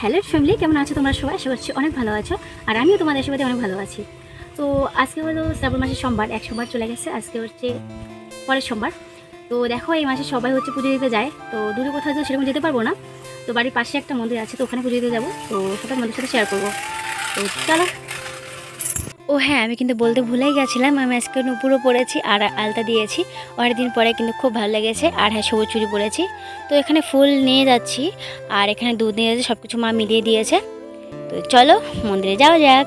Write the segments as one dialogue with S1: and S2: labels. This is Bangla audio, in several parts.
S1: গ্রেট ফ্যামিলি কেমন আছো তোমরা সবাই? আশা করছি অনেক ভালো আছো, আর আমিও তোমাদের সবাই অনেক ভালো আছি। তো আজকে হলো শ্রাবণ মাসের সোমবার, এক সোমবার চলে গেছে, আজকে হচ্ছে পরের সোমবার। তো দেখো এই মাসে সবাই হচ্ছে পুজো দিতে যায়, তো দূরে কোথাও তো সেরকম যেতে পারব না। তো বাড়ির পাশে একটা মন্দির আছে, তো ওখানে পুজো দিতে যাব, তো সেটা মন্দির সাথে শেয়ার করব। তো চলো ও হ্যাঁ আমি কিন্তু বলতে ভুলেই গেছিলাম, আমি আজকে নুপুরও পরেছি আর আলতা দিয়েছি। অনেক দিন পরে কিন্তু খুব ভালো লেগেছে আর হ্যাঁ সবুজ চুরি পরেছি। তো এখানে ফুল নিয়ে যাচ্ছি আর এখানে দুধ নিয়ে যাচ্ছি সব কিছু মা মিলিয়ে দিয়েছে। তো চলো, মন্দিরে যাওয়া যাক।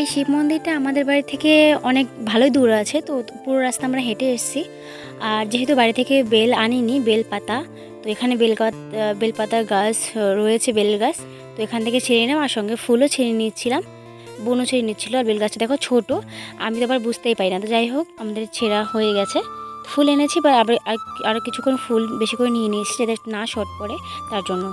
S1: এই শিব মন্দিরটা আমাদের বাড়ি থেকে অনেক ভালোই দূর আছে, তো পুরো রাস্তা আমরা হেঁটে এসেছি। আর যেহেতু বাড়ি থেকে বেল আনিনি, বেল পাতা, তো এখানে বেল গাছ বেলপাতার গাছ রয়েছে বেল গাছ, তো এখান থেকে ছেড়ে নিলাম, আর সঙ্গে ফুলও ছিঁড়ে নিচ্ছিলাম, বনও ছেড়ে নিচ্ছিল, আর বেল গাছটা দেখো ছোট, আমি তো আবার বুঝতেই পারি না। তো যাই হোক, আমাদের ছেঁড়া হয়ে গেছে ফুল এনেছি, বা আবার আর- আরও কিছুক্ষণ ফুল বেশি করে নিয়ে নিয়েছি, যাতে না শর্ট পড়ে, তার জন্য।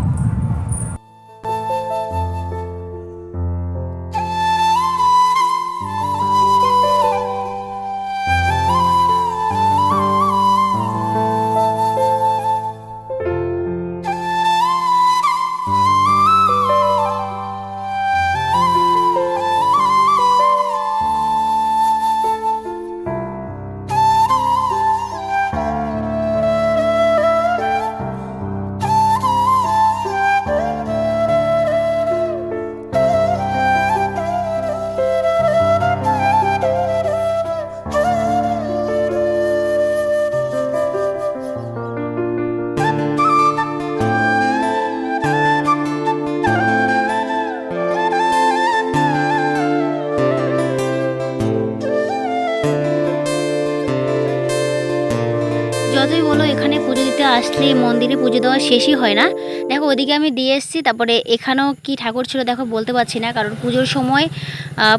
S1: যতই বলো, এখানে পুজো দিতে আসলে মন্দিরে পুজো দেওয়া শেষই হয় না। দেখো, ওদিকে আমি দিয়ে এসেছি, তারপরে এখানেও কি ঠাকুর ছিল দেখো, বলতে পারছি না, কারণ পুজোর সময়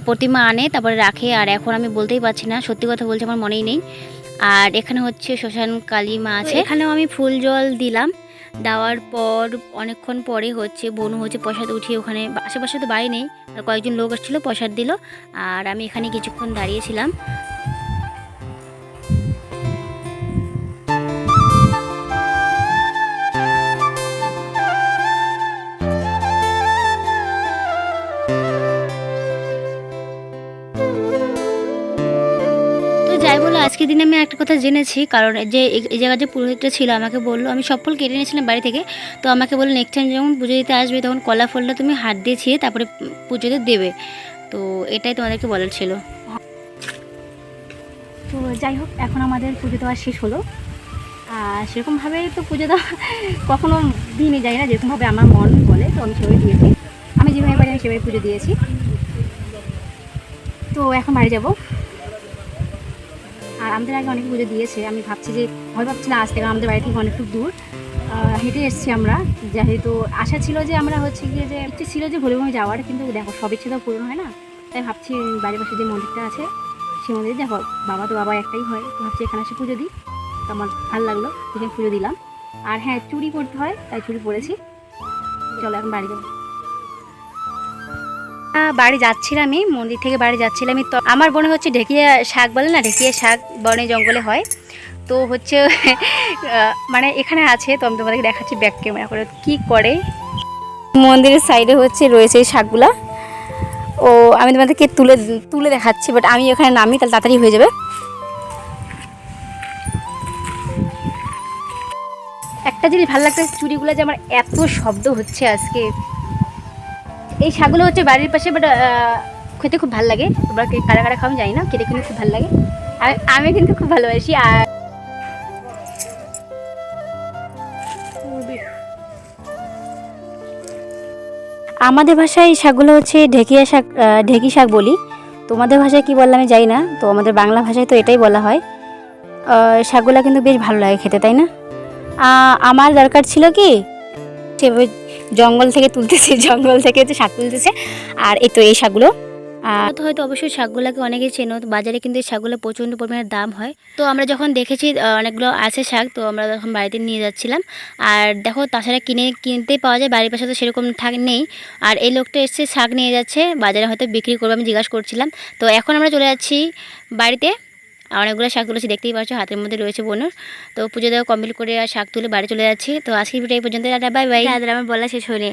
S1: প্রতিমা আনে, তারপরে রাখে, আর এখন আমি বলতেই পারছি না, সত্যি কথা বলছি আমার মনেই নেই। আর এখানে হচ্ছে শ্মশান কালী মা আছে। এখানেও আমি ফুল জল দিলাম, দেওয়ার পর, অনেকক্ষণ পরে হচ্ছে বনু হচ্ছে প্রসাদ উঠিয়ে ওখানে, আশেপাশে তো বাড়ি নেই, আর কয়েকজন লোক এসেছিল, প্রসাদ দিল, আর আমি এখানে কিছুক্ষণ দাঁড়িয়েছিলাম। তো যাই বলো আজকের দিনে আমি একটা কথা জেনেছি, কারণ যে এই জায়গায় যে পুরোহিতটা ছিল আমাকে বলল, আমি সব ফুল কেটে নিয়েছিলাম বাড়ি থেকে, তো আমাকে বলল, নেক্সট টাইম যখন পুজো দিতে আসবে, তখন কলা ফুলটা তুমি হাত দিয়ে ছিঁড়ে তারপরে পুজোতে দেবে। তো এটাই তোমাদেরকে বলার ছিল। তো যাই হোক, এখন আমাদের পুজো দেওয়া শেষ হলো। আর সেরকমভাবে তো পুজো দেওয়া কখনো দিনে যাই না যেরকমভাবে আমার মন বলে, তো আমি সেভাবে দিয়েছি। আমি যেভাবে পারি আমি সেভাবে পুজো দিয়েছি। তো এখন বাড়ি যাব। আর আমাদের আগে অনেকে পুজো দিয়েছে, আমি ভাবছি যে, ভয় ভাবছি না আসতে আমাদের বাড়ি থেকে অনেকটু দূর। হেঁটে এসেছি আমরা, যেহেতু আশা ছিল যে আমরা হচ্ছে গিয়ে যে ইচ্ছে ছিল যে ভোলেবমে যাওয়ার, কিন্তু দেখো সব ইচ্ছে তো পূরণ হয় না? তাই ভাবছি বাড়ির পাশে যে মন্দিরটা আছে সেই মন্দিরে দেখো, বাবা তো বাবা একটাই হয় ভাবছি এখানে এসে পুজো দিই। তো আমার ভালো লাগল এখানে পুজো দিলাম। আর হ্যাঁ চুরি পরতে হয়, তাই চুরি পরেছি চলো, এখন বাড়ি যাব। বাড়ি যাচ্ছিলাম আমি মন্দির থেকে বাড়ি যাচ্ছিলাম আমি তো আমার মনে হচ্ছে ঢেকিয়া শাক বলে না, ঢেকিয়া শাক বনে জঙ্গলে হয়। তো হচ্ছে মানে এখানে আছে, তো আমি তোমাদেরকে দেখাচ্ছি ব্যাক ক্যামেরা করে, কি করে। মন্দিরের সাইডে হচ্ছে রয়েছে এই শাকগুলা। ও, আমি তোমাদেরকে তুলে তুলে দেখাচ্ছি বাট আমি ওখানে নামি, তাহলে তাড়াতাড়ি হয়ে যাবে। একটা জিনিস ভালো লাগছে চুড়িগুলো যে আমার এত শব্দ হচ্ছে আজকে। এই শাকগুলো হচ্ছে বাড়ির পাশে বাট খেতে খুব ভালো লাগে। তোমরা কারা কারা খাওয়া জানি না, খেতে কিন্তু খুব ভালো লাগে। আমি কিন্তু খুব ভালোবাসি, আর আমাদের ভাষায় এই শাকগুলো হচ্ছে ঢেকিয়া শাক ঢেকি শাক বলি। তোমাদের ভাষায় কি বললাম আমি জানি না, তো আমাদের বাংলা ভাষায় তো এটাই বলা হয়। শাকগুলো কিন্তু বেশ ভালো লাগে খেতে, তাই না? আমার দরকার ছিল কি হচ্ছে এভাবে জঙ্গল থেকে তুলতেছে, জঙ্গল থেকে হচ্ছে শাক তুলতেছে। আর এই তো এই শাকগুলো। তো হয়তো অবশ্যই শাকগুলোকে অনেকেই চেনো, বাজারে কিন্তু এই শাকগুলো প্রচণ্ড পরিমাণে দাম হয়। তো আমরা যখন দেখেছি অনেকগুলো আছে শাক, তো আমরা তখন বাড়িতে নিয়ে যাচ্ছিলাম। আর দেখো, তাছাড়া কিনে, কিনতেই পাওয়া যায়, বাড়ির পাশে তো সেরকম থাক নেই। আর এই লোকটা এসছে শাক নিয়ে যাচ্ছে, বাজারে হয়তো বিক্রি করব আমি জিজ্ঞাসা করছিলাম। তো এখন আমরা চলে যাচ্ছি বাড়িতে। অনেকগুলো শাক তুলেছি দেখতেই পাচ্ছ হাতের মধ্যে রয়েছে বোনের তো পুজো দেওয়া কমপ্লিট করে আর শাক তুলে বাড়ি চলে যাচ্ছি। তো আজকের ভিডিও এই পর্যন্ত বাই বাই দাদা আমার বলা শেষ হয়নি।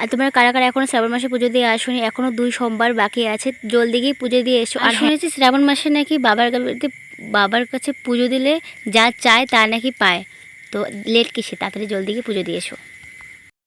S1: আর তোমরা কারা কারা এখনও শ্রাবণ মাসে পুজো দিয়ে আসোনি এখনও দুই সোমবার বাকি আছে জলদি গিয়ে পুজো দিয়ে এসো। আর শুনেছি শ্রাবণ মাসে নাকি বাবার বাবার কাছে পুজো দিলে যা চায় তা নাকি পায়। তো লেট কিসে? তাড়াতাড়ি জলদি গিয়ে পুজো দিয়ে এসো।